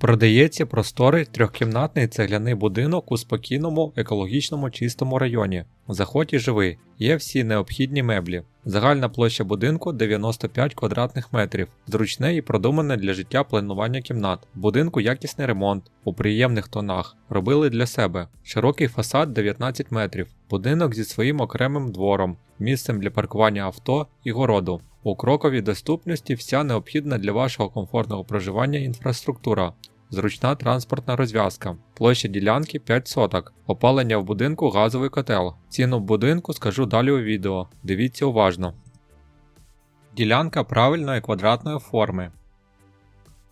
Продається просторий трьохкімнатний цегляний будинок у спокійному, екологічному чистому районі. Заходь і живи, є всі необхідні меблі. Загальна площа будинку 95 квадратних метрів, зручне і продумане для життя планування кімнат. В Будинку якісний ремонт у приємних тонах. Робили для себе. Широкий фасад 19 метрів, будинок зі своїм окремим двором, місцем для паркування авто і городу. У кроковій доступності вся необхідна для вашого комфортного проживання інфраструктура. Зручна транспортна розв'язка, площа ділянки 5 соток, опалення в будинку газовий котел. Ціну будинку скажу далі у відео. Дивіться уважно. Ділянка правильної квадратної форми.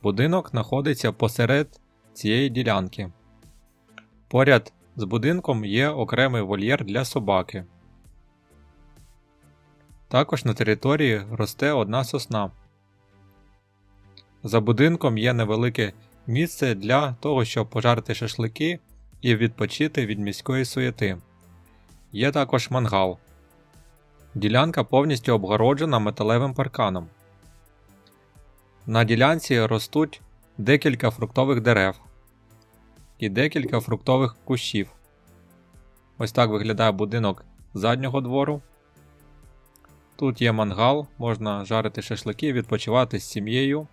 Будинок знаходиться посеред цієї ділянки. Поряд з будинком є окремий вольєр для собаки. Також на території росте одна сосна. За будинком є невелике місце для того, щоб пожарити шашлики і відпочити від міської суєти. Є також мангал. Ділянка повністю обгороджена металевим парканом. На ділянці ростуть декілька фруктових дерев і декілька фруктових кущів. Ось так виглядає будинок заднього двору. Тут є мангал, можна жарити шашлики, відпочивати з сім'єю.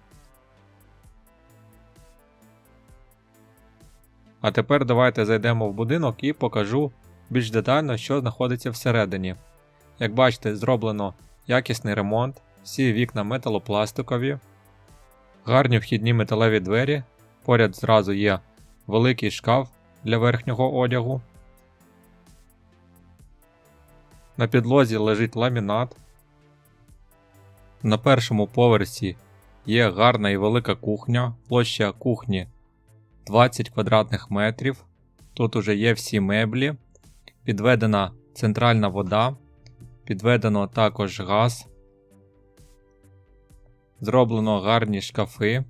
А тепер давайте зайдемо в будинок і покажу більш детально, що знаходиться всередині. Як бачите, зроблено якісний ремонт, всі вікна металопластикові, гарні вхідні металеві двері. Поряд зразу є великий шкаф для верхнього одягу. На підлозі лежить ламінат. На першому поверсі є гарна і велика кухня, площа кухні 20 квадратних метрів. Тут уже є всі меблі, підведена центральна вода, підведено також газ, зроблено гарні шкафи.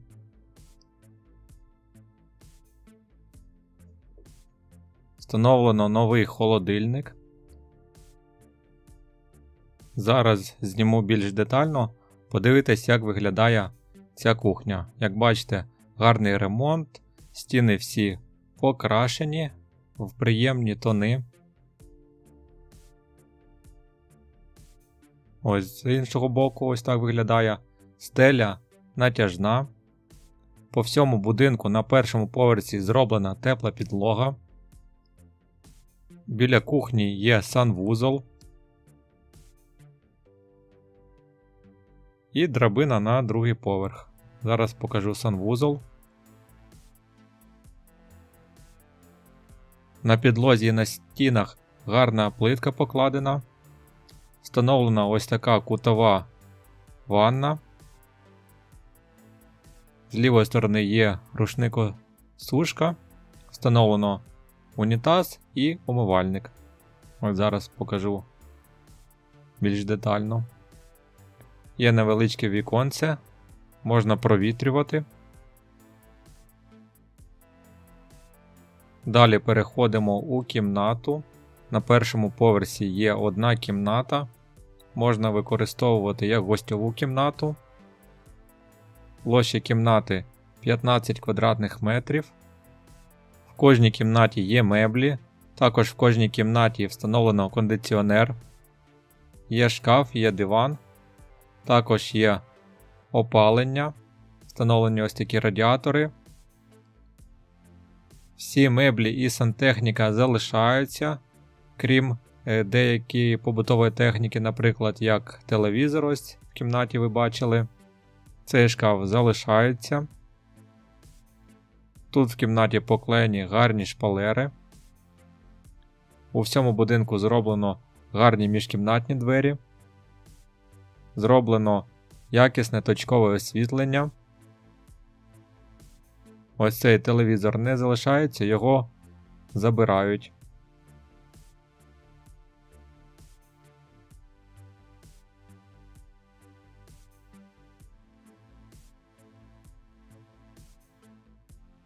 Встановлено новий холодильник. Зараз зніму більш детально, подивитись, як виглядає ця кухня. Як бачите, гарний ремонт, стіни всі покрашені в приємні тони. Ось з іншого боку, ось так виглядає стеля натяжна. По всьому будинку на першому поверсі зроблена тепла підлога. Біля кухні є санвузол. І драбина на другий поверх. Зараз покажу санвузол. На підлозі і на стінах гарна плитка покладена. Встановлена ось така кутова ванна. З лівої сторони є рушникосушка. Встановлено унітаз і умивальник. Ось зараз покажу більш детально. Є невеличке віконце, можна провітрювати. Далі переходимо у кімнату. На першому поверсі є одна кімната. Можна використовувати як гостьову кімнату. Площа кімнати 15 квадратних метрів. В кожній кімнаті є меблі. Також в кожній кімнаті встановлено кондиціонер. Є шкаф, є диван. Також є опалення. Встановлені ось такі радіатори. Всі меблі і сантехніка залишаються, крім е, деякої побутової техніки, наприклад, як телевізор, ось в кімнаті ви бачили. Цей шкаф залишається. Тут в кімнаті поклеєні гарні шпалери. У всьому будинку зроблено гарні міжкімнатні двері. Зроблено якісне точкове освітлення. Ось цей телевізор не залишається, його забирають.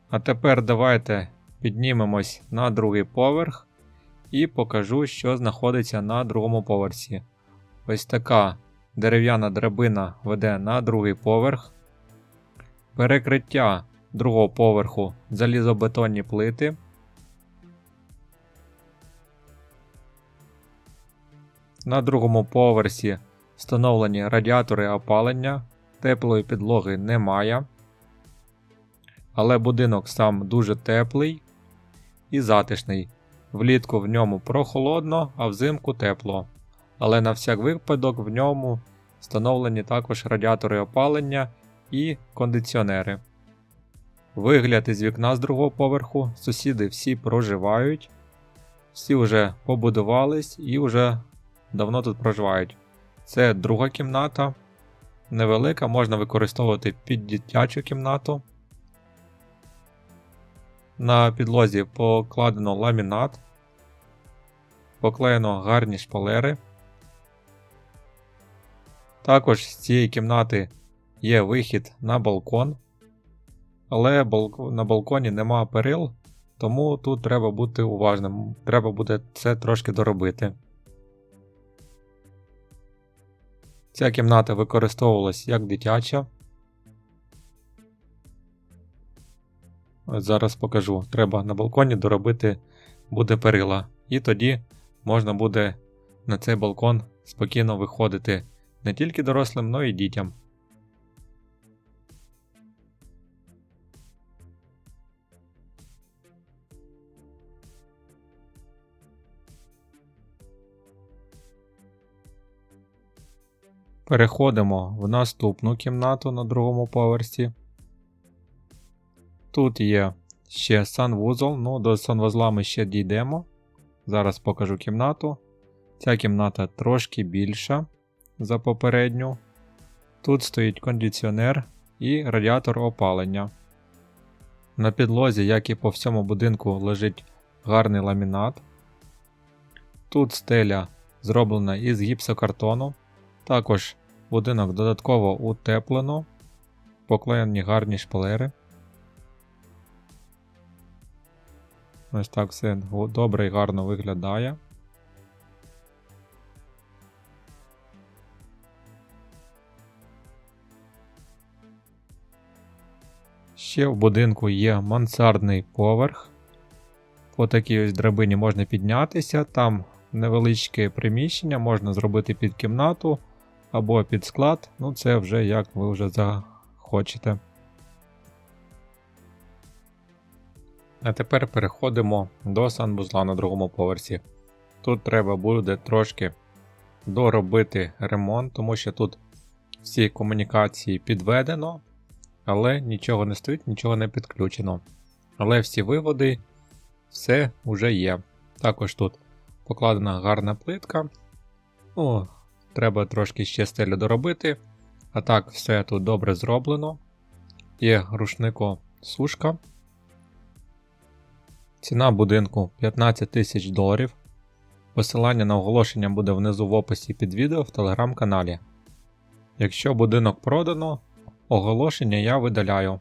А тепер давайте піднімемось на другий поверх і покажу, що знаходиться на другому поверсі. Ось така дерев'яна драбина веде на другий поверх. Перекриття другого поверху залізобетонні плити. На другому поверсі встановлені радіатори опалення, теплої підлоги немає. Але будинок сам дуже теплий і затишний. Влітку в ньому прохолодно, а взимку тепло. Але на всяк випадок в ньому встановлені також радіатори опалення і кондиціонери. Вигляд із вікна з другого поверху, сусіди всі проживають, всі вже побудувались і вже давно тут проживають. Це друга кімната, невелика, можна використовувати під дитячу кімнату. На підлозі покладено ламінат, поклеєно гарні шпалери. Також з цієї кімнати є вихід на балкон, але на балконі нема перил, тому тут треба бути уважним. Треба буде це трошки доробити. Ця кімната використовувалась як дитяча. Ось Зараз покажу. Треба на балконі доробити буде перила. І тоді можна буде на цей балкон спокійно виходити не тільки дорослим, але й дітям. Переходимо в наступну кімнату на другому поверсі. Тут є ще санвузол, ну до санвузла ми ще дійдемо. Зараз покажу кімнату. Ця кімната трошки більша за попередню. Тут стоїть кондиціонер і радіатор опалення. На підлозі, як і по всьому будинку, лежить гарний ламінат. Тут стеля зроблена із гіпсокартону. Також будинок додатково утеплено, поклеєні гарні шпалери. Ось так все добре і гарно виглядає. Ще в будинку є мансардний поверх. По такій ось драбині можна піднятися. Там невеличке приміщення, можна зробити під кімнату або під склад. Ну, це вже як ви вже захочете. А тепер переходимо до санвузла на другому поверсі. Тут треба буде трошки доробити ремонт, тому що тут всі комунікації підведено, але нічого не стоїть, нічого не підключено. Але всі виводи, все вже є. Також тут покладена гарна плитка. Ну, треба трошки ще стелю доробити. А так, все тут добре зроблено. Є рушнико сушка. Ціна будинку 15 тисяч доларів. Посилання на оголошення буде внизу в описі під відео в телеграм-каналі. Якщо будинок продано, оголошення я видаляю.